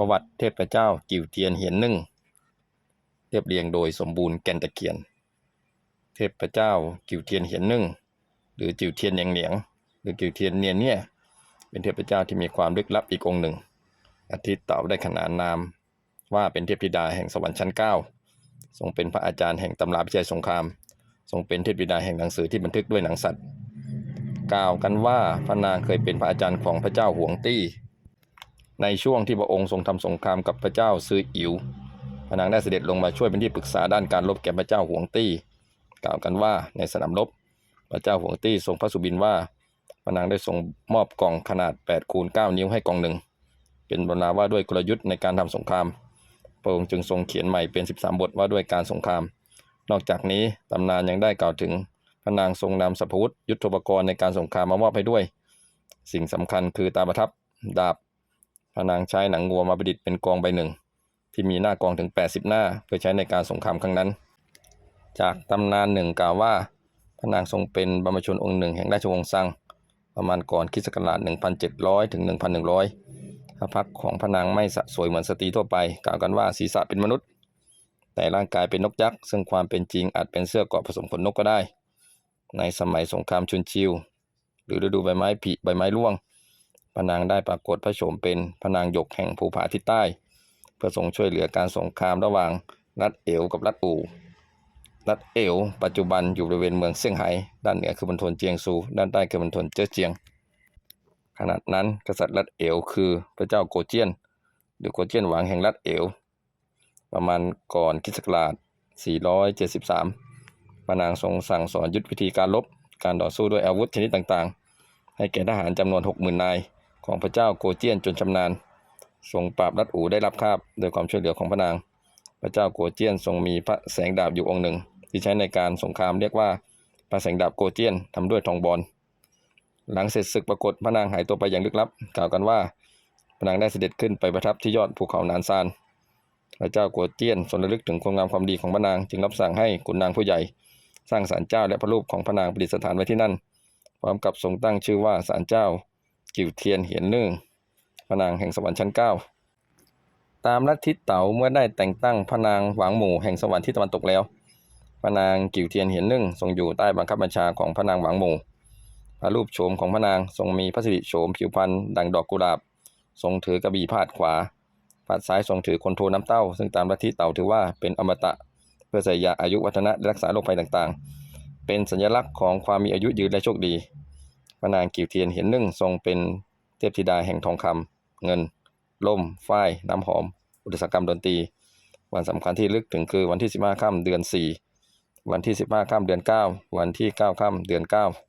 ประวัติเทพเจ้ากิวเทียนเหียนนึ่งเรียบเรียงโดยสมบูรณ์แก่นตะเคียน เทพเจ้ากิวเทียนเหียนนึ่งหรือจิวเทียนเหนียงเหนียง หรือกิวเทียนเนียนเนี่ยเป็นเทพเจ้าที่มีความลึกลับอีกองค์หนึ่งอาทิตย์เต่าได้ขนานนาม ว่าเป็นเทพธิดาแห่งสวรรค์ชั้นเก้าทรงเป็นพระอาจารย์แห่งตำราพิชัยสงคราม ทรงเป็นเทพธิดาแห่งหนังสือที่บันทึกด้วยหนังสัตว์ กล่าวกันว่าพระนางเคยเป็นพระอาจารย์ของพระเจ้าหวงตี้ ในช่วงที่พระองค์ทรงทำสงครามกับพระเจ้าซืออิ๋วพระนางได้เสด็จลงมาช่วยเป็นที่ปรึกษาด้านการรบแก่พระเจ้าหวงตี้ กล่าวกันว่าในสนามรบพระเจ้าหวงตี้ทรงพระสุบินว่าพระนางได้ทรงมอบกล่องขนาด8คูณ9นิ้วให้กล่องหนึ่งเป็นบรรณาว่าด้วยกลยุทธ์ในการทำสงคราม พระองค์จึงทรงเขียนใหม่เป็น 13 บทว่าด้วยการสงคราม นอกจากนี้ตำนานยังได้กล่าวถึงพระนางทรงนำสรรพวุธยุทธปกรณ์ในการสงครามมามอบให้ด้วย สิ่งสำคัญคือตาประทับ ดาบ นางใช้หนังงัวมาประดิษฐ์เป็นกองใบหนึ่ง ที่มีหน้ากองถึง 80 หน้า เพื่อใช้ในการสงครามครั้งนั้น จากตำนานหนึ่งกล่าวว่าพระนางทรงเป็นบรรพชนองค์หนึ่งแห่งราชวงศ์ซัง ประมาณก่อนคริสต์ศักราช1,700 ถึง 1,100พระพักของพระนางไม่สะสวยเหมือนสตรีทั่วไป กล่าวกันว่าศีรษะเป็นมนุษย์ แต่ร่างกายเป็นนกยักษ์ ซึ่งความเป็นจริงอาจเป็นเสื้อเกราะผสมขนนกก็ได้ ในสมัยสงครามชุนชิว หรือฤดูใบไม้ผลิใบไม้ร่วง พระนางได้ปรากฏพระโฉมเป็นพระนางหยกแห่งภูผาทิศใต้ เพื่อทรงช่วยเหลือการสงครามระหว่างรัฐเอวกับรัฐอู่รัฐเอว ปัจจุบันอยู่บริเวณเมืองเซี่ยงไฮ้ด้านเหนือคือมณฑลเจียงซู ด้านใต้คือมณฑลเจ้อเจียง ขณะนั้นกษัตริย์รัฐเอวคือพระเจ้าโกเจียน หรือโกเจียนหวังแห่งรัฐเอว ประมาณก่อนคริสต์ศักราช 473พระนางทรงสั่งสอนยุทธวิธีการรบ การต่อสู้ด้วยอาวุธชนิดต่างๆ ให้แก่ทหารจำนวน 60,000นาย ของพระเจ้าโกเจียนจนชำนาญทรงปราบรัฐอูได้รับคาบโดยความช่วยเหลือของพระนาง พระเจ้าโกเจียนทรงมีพระแสงดาบอยู่องค์หนึ่ง ที่ใช้ในการสงครามเรียกว่าพระแสงดาบโกเจียนทำด้วยทองบอลหลังเสร็จศึกปรากฏพระนางหายตัวไปอย่างลึกลับ กล่าวกันว่าพระนางได้เสด็จขึ้นไปประทับที่ยอดภูเขานานซานพระเจ้าโกเจียนทรงระลึกถึงความงามความดีของพระนางจึงรับสั่งให้ขุนนางผู้ใหญ่ สร้างศาลเจ้าและพระรูปของพระนางประดิษฐานไว้ที่นั่น พร้อมกับทรงตั้งชื่อว่าศาลเจ้า กิวเทียนเหียนนึ่งพระนางแห่งสวรรค์ชั้นเก้าตามลัทธิเต๋าเมื่อได้แต่งตั้งพระนางหวางหมู่แห่งสวรรค์ที่ตะวันตกแล้วพระนางกิวเทียนเหียนนึ่งทรงอยู่ใต้บังคับบัญชาของพระนางหวางหมู่พระรูปโฉมของพระนางทรงมีพระสิริโฉมผิวพรรณดังดอกกุหลาบ ทรงถือกระบี่พาดขวาพาดซ้ายทรงถือคนโทน้ำเต้า ซึ่งตามลัทธิเต่าถือว่าเป็นอมตะ เพื่อใส่ยาอายุวัฒนะและรักษาโรคภัยต่างๆ เป็นสัญลักษณ์ของความมีอายุยืนและโชคดี พระนางกิวเทียนเห็นนึ่งทรงเป็นเทพธิดาแห่งทองคำเงินล่มฝ้ายน้ำหอม อุตสาหกรรมดนตรี วันสำคัญที่ลึกถึงคือวันที่ 15 ค่ำเดือน 4 วันที่ 15 ค่ำเดือน 9 วันที่ 9 ค่ำเดือน 9